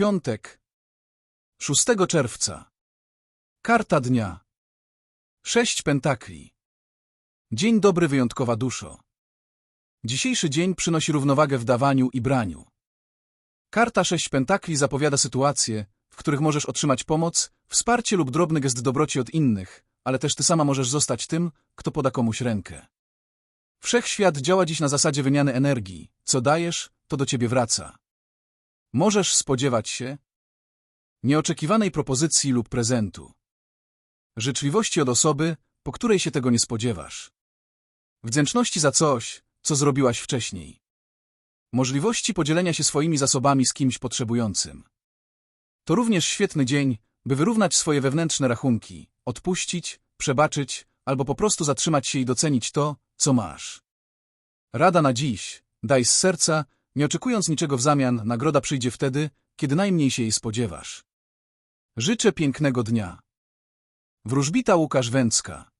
Piątek, 6 czerwca. Karta dnia. Sześć pentakli. Dzień dobry, wyjątkowa duszo. Dzisiejszy dzień przynosi równowagę w dawaniu i braniu. Karta sześć pentakli zapowiada sytuacje, w których możesz otrzymać pomoc, wsparcie lub drobny gest dobroci od innych, ale też ty sama możesz zostać tym, kto poda komuś rękę. Wszechświat działa dziś na zasadzie wymiany energii. Co dajesz, to do ciebie wraca. Możesz spodziewać się nieoczekiwanej propozycji lub prezentu. Życzliwości od osoby, po której się tego nie spodziewasz. Wdzięczności za coś, co zrobiłaś wcześniej. Możliwości podzielenia się swoimi zasobami z kimś potrzebującym. To również świetny dzień, by wyrównać swoje wewnętrzne rachunki, odpuścić, przebaczyć albo po prostu zatrzymać się i docenić to, co masz. Rada na dziś. Daj z serca, nie oczekując niczego w zamian, nagroda przyjdzie wtedy, kiedy najmniej się jej spodziewasz. Życzę pięknego dnia. Wróżbita Łukasz Węcka